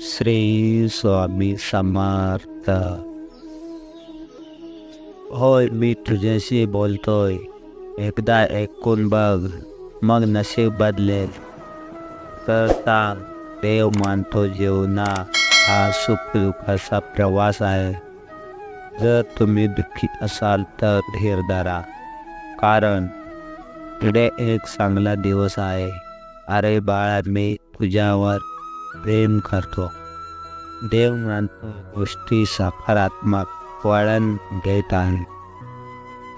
श्री स्वामी समर्थ होय मी तुझ्याशी बोलतोय एकदा ऐकून बघ मग नशीब बदलेल तर सांग देव मानतो जीवना हा सुख दुःखाचा प्रवास आहे जर तुम्ही दुःखी असाल तर धीर धरा कारण पुढे एक चांगला दिवस आहे अरे बाळा मी तुझ्यावर प्रेम करतो. देव मानतो गोष्टी सकारात्मक वळण घेत आहे.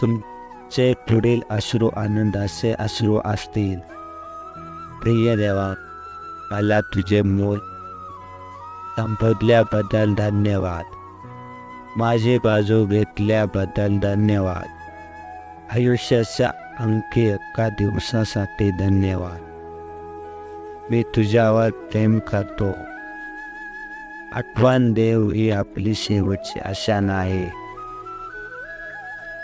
तुमचे पुढील अश्रू आनंदाचे अश्रू असतील. प्रिय देवा मला तुझे मूल संबोधल्याबद्दल धन्यवाद. माझी बाजू घेतल्याबद्दल धन्यवाद. आयुष्याच्या अंकी एका दिवसासाठी धन्यवाद. मी तुझ्यावर प्रेम करतो. आठवण देव ही आपली शेवटची आशा नाही.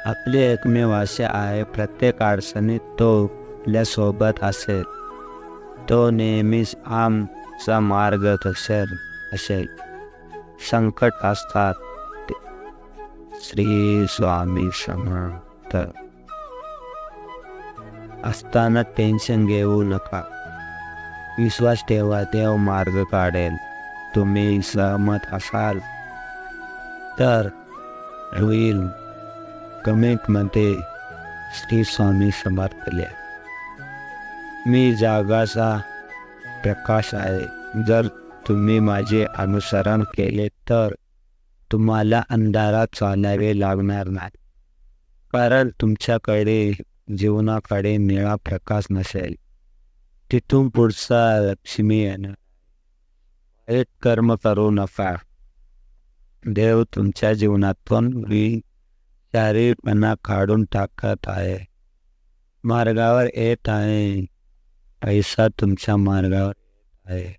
आपली एकमेव आशा आहे प्रत्येक अडचणीत तो आपल्यासोबत असेल. तो नेहमीच आमचा मार्गदर्शन असेल. संकट असतात श्री स्वामी समर्थ. असताना टेन्शन घेऊ नका. विश्वास ठेवा देव मार्ग काढेल. तुम्ही सहमत असाल तर होईल. कमेंटमध्ये श्री स्वामी समर्थले मी जागाचा प्रकाश आहे. जर तुम्ही माझे अनुसरण केले तर तुम्हाला अंधारात चालावे लागणार नाही. कारण तुमच्याकडे जीवनाकडे निळा प्रकाश नसेल. तिथून पुढचा लक्ष्मी येणार एक कर्म करू नका. देव तुमच्या जीवनातून शारीरपणा काढून टाकत आहे. मार्गावर येत आहे. पैसा तुमच्या मार्गावर येत आहे.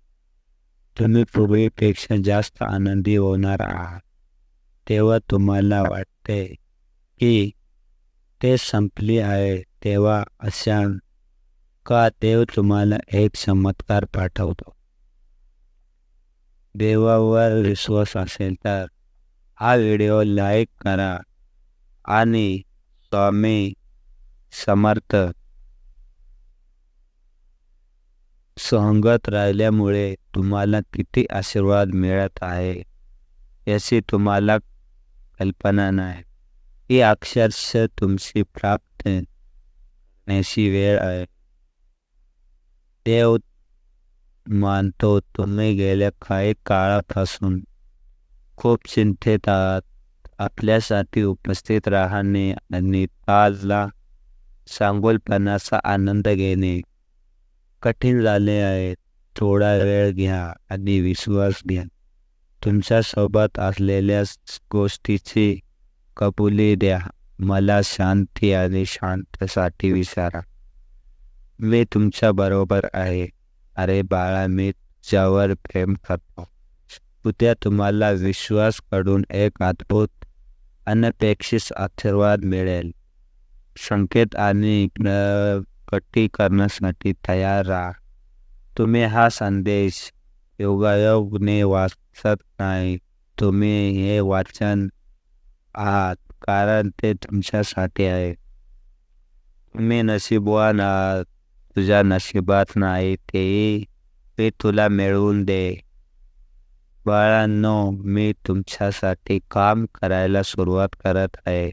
तुम्ही पूर्वीपेक्षा जास्त आनंदी होणार आहात. तेव्हा तुम्हाला वाटते की ते संपली आहे. तेव्हा अशा का देव तुम्हाला एक चमत्कार पाठवतो. देवावर विश्वास असेल तर हा व्हिडिओ लाईक करा आणि स्वामी समर्थ संगत राहिल्यामुळे तुम्हाला किती आशीर्वाद मिळत आहे, याची तुम्हाला कल्पना नाही. ही अक्षरशः तुमची प्राप्त करण्याची वेळ आहे. देव मानतो तुम्ही गेल्या काही काळापासून खूप चिंतेत आहात. आपल्यासाठी उपस्थित राहणे आणि ताजला सांगोलपणाचा आनंद घेणे कठीण झाले आहे. थोडा वेळ घ्या आणि विश्वास घ्या. तुमच्यासोबत असलेल्या गोष्टीची कबुली द्या. मला शांती आणि शांतसाठी विचारा. मी तुमच्या बरोबर आहे. अरे बाळा मी तुझ्यावर प्रेम करतो. उद्या तुम्हाला विश्वासकडून एक अद्भुत अनपेक्षित आशीर्वाद मिळेल. संकेत आणि कट्टी करण्यासाठी तयार राहा. तुम्ही हा संदेश योगायोगने वाचत नाही. तुम्ही हे वाचन आहात कारण ते तुमच्यासाठी आहे. तुम्ही नशीबवान आहात. तुझ्या नशिबात नाही ते ते तुला मिळवून दे. बाळांनो मी तुमच्यासाठी काम करायला सुरुवात करत आहे.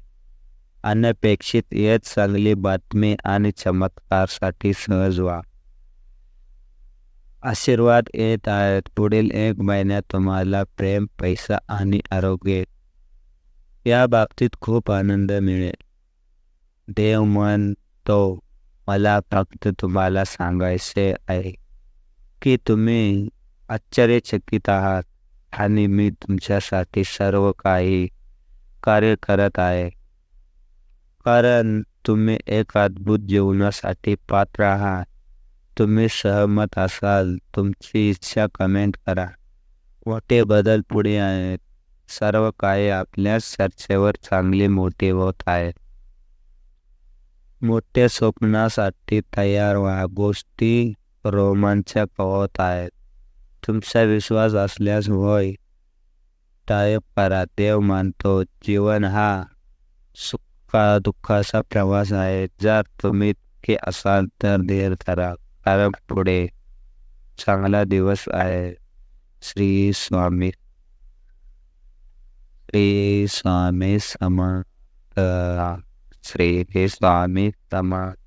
अनपेक्षित येत चांगली बातमी आणि चमत्कारसाठी सहज व्हा. आशीर्वाद येत आहेत. पुढील एक महिन्यात तुम्हाला प्रेम पैसा आणि आरोग्य या बाबतीत खूप आनंद मिळेल. देव म्हणतो मला फक्त तुम्हाला सांगायचे आहे की तुम्ही आश्चर्यचकित आहात आणि मी तुमच्यासाठी सर्व काही कार्य करत आहे. कारण तुम्ही एक अद्भुत जीवनासाठी पात्र आहात. तुम्ही सहमत असाल तुमची इच्छा कमेंट करा. मोठे बदल पुढे आहेत. सर्व काही आपल्या चर्चेवर चांगले मोठे होत आहेत. मोठ्या स्वप्नासाठी तयार व्हा. गोष्टी रोमांचक होत आहेत. तुमचा विश्वास असल्यास होय. टाईप करा. देव मानतो. जीवन हा सुखा दुःखाचा प्रवास आहे. जर तुम्ही के असाल तर धीर करा कारण पुढे चांगला दिवस आहे. श्री स्वामी श्री स्वामी समर्थ. श्री स्वामी समर्थ